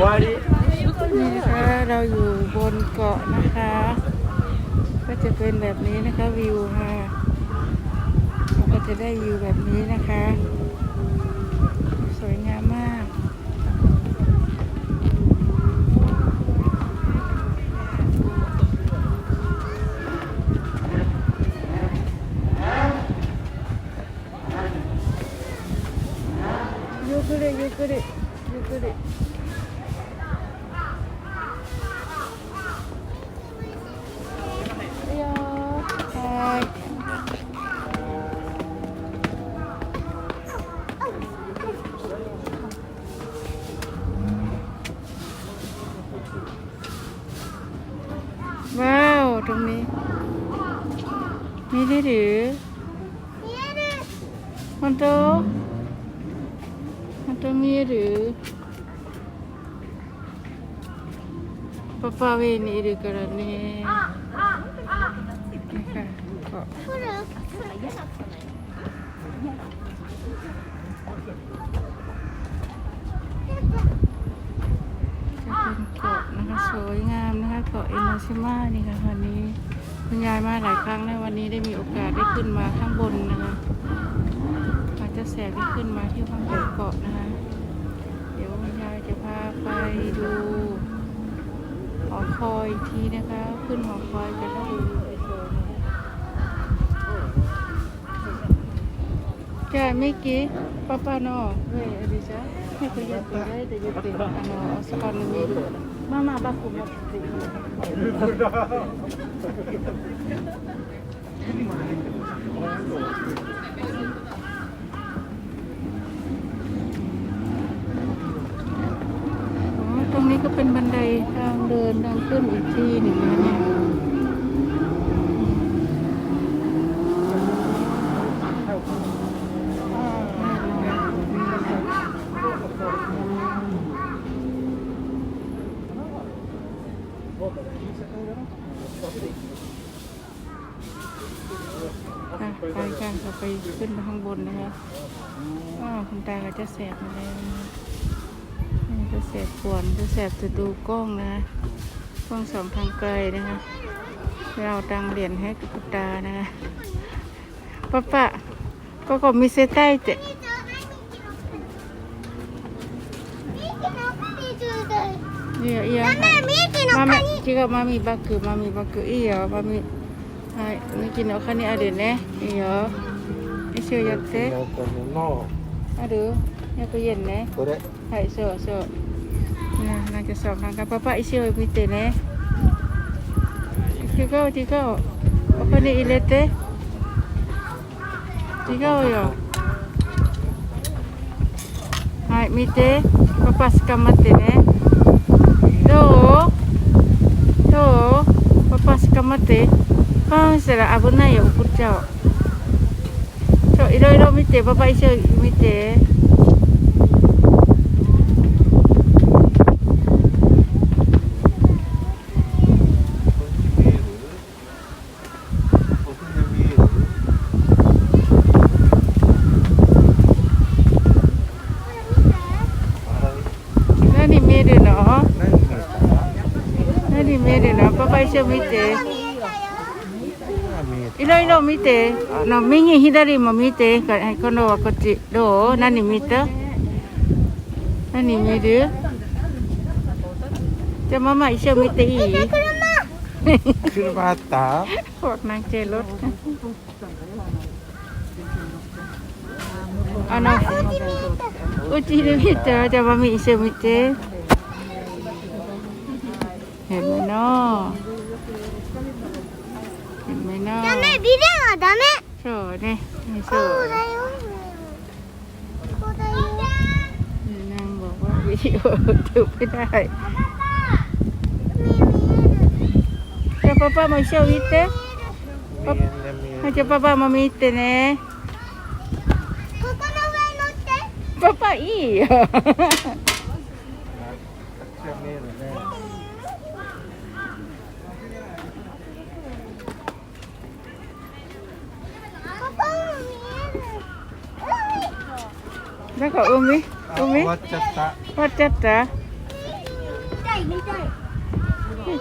นี่ค่ะเราอยู่บนเกาะนะคะ ก็จะเป็นแบบนี้นะคะวิวค่ะ เราก็จะได้วิวแบบนี้นะคะ るね見れる見える本当本当見えるパパ上にいるからねなん เป็นเกาะนะคะสวยงามนะคะเกาะเอโนชิมานี่ค่ะวันนี้คุณยายมาหลายครั้งแล้ววันนี้ได้มีโอกาสได้ขึ้นมาข้างบนนะคะอาจจะแสบที่ขึ้นมาที่ข้างบนเกาะนะคะ เดี๋ยวคุณยายจะพาไปดูหอคอยอีกทีนะคะ ขึ้นหอคอยจะต้องดูวยๆใไม่กี้ป้าป้านอเว้ยอดีจ้า Mama bakuma ตรงนี้ก็เป็นบันไดทางเดินทางขึ้นอีกที่หนึ่งนะเนี่ย อะไปกันเราไปขึ้นไปข้างบนนะคะอ้าวคุณตาก็จะแสบมาแล้วนะนี่จะแสบปวนจะแสบจะดูกล้องนะกล้องสองทางไกลนะคะเราตังเหรียญให้กับคุณตานะคะป้าป้าก็ก็มีเซใต้เจ いいよいいよママ違うマミバッグマミバッグいいよマミはいミキのお金あるねいいよ一緒やってのある100円ねこれはいそうそうねなんかそうなんかパパ一緒見てね違う違うお金入れて違うよはい見てパパ捕まってね ก็มาเตะป้าเสระอาบุญนายอุปเจ้าเจ้าอีเลยเราไม่เตะป้าไปเชื่อไม่เตะนี่มีเดี๋ยวนะนี่มีเดี๋ยวนะป้าไปเชื่อไม่เตะ いろいろ見てあの右左も見てこはい今度はこっちどう何見た何見るじゃあママ一緒見ていい車あった พวกนางเจรถあのうちで見たじゃあマミ一緒見てเห็นไหมเนาะ เห็นไหมเนาะ ダメビデオはダメそうねนี่ そ そう うだよそうだよ นางบอกว่าวิดีโอถือไม่ได้จะป้าป้ามาเชี่ยววิทย์เต้ 見えんね見えん ให้จะป้าป้ามามีเต้เน่ ここの上に乗って ป้าป้าอี なんか海海終わっちゃった。終わっちゃった？見たい見たい。終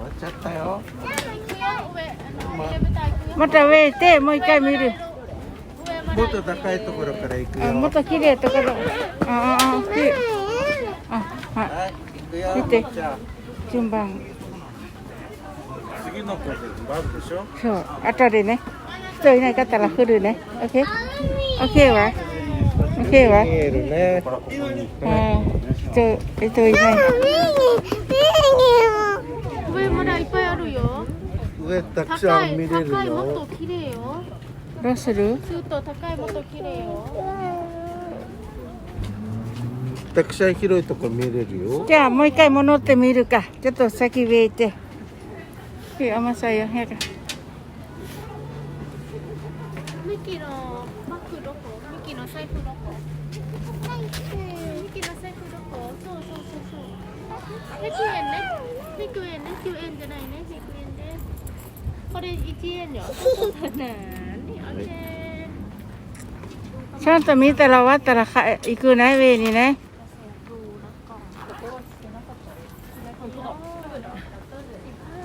わっちゃったよ。また上行ってもう一回見る。もっと高いところから行くよ。もっと綺麗なところああきあはい。見て。順番。次の子で順番でしょ？そう後でね。人いないかったら来るね。オッケーオッケーはオッケーは見えるねあ人人いない。上まだい。っぱい。あるよ。上たくさ、ん見れる高い、もっと綺麗よ。どうするずっと高い、もっと綺麗よ。たくさん広いとこ見れるよじゃあもう一回戻ってみるかちょっと先上行って いい甘さよやだミキのバッグどこミキの財布どこミキの財布どこそうそうそうそう。100円ね。100円ね。9円じゃないね。100円です。これ1円よ。そうだな。に、オッケー。ちゃんと見たら終わったらか行くね上にね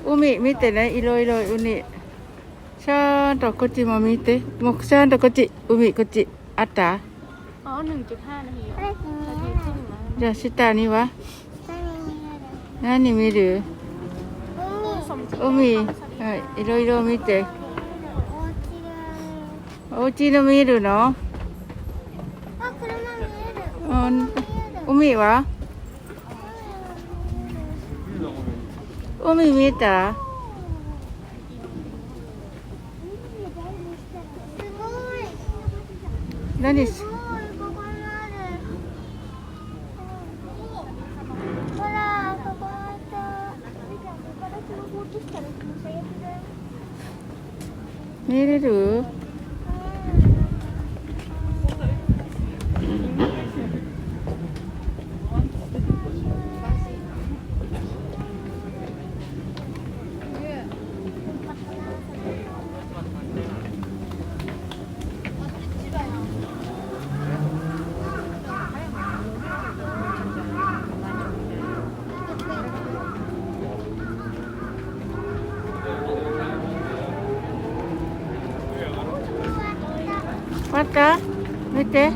海見てねいろいろ海ちゃんとこっちも 見てもうちゃんとこっち海こっちあった อ๋อ1.5นาทีนาทีครึ่งนะ じゃあ下には何見る海はいいろいろ見てお家の見るのあ、車見える。うん海は海見えた 何し？見れる？終わった見て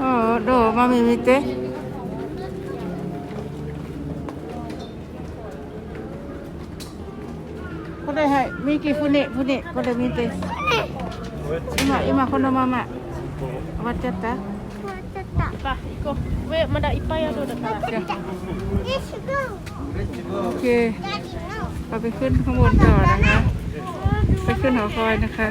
おうどうマミ見てこれはいミキ船船これ見て今今このまま終わっちゃった終わっちゃった。 ไปอีกก็เว้ยมันได้อีกไปอะดูนะคะ じゃあ Let's go. โอเค Daddy, no. เราไปขึ้นข้างบนต่อนะคะ ไปขึ้นหอคอยนะคะ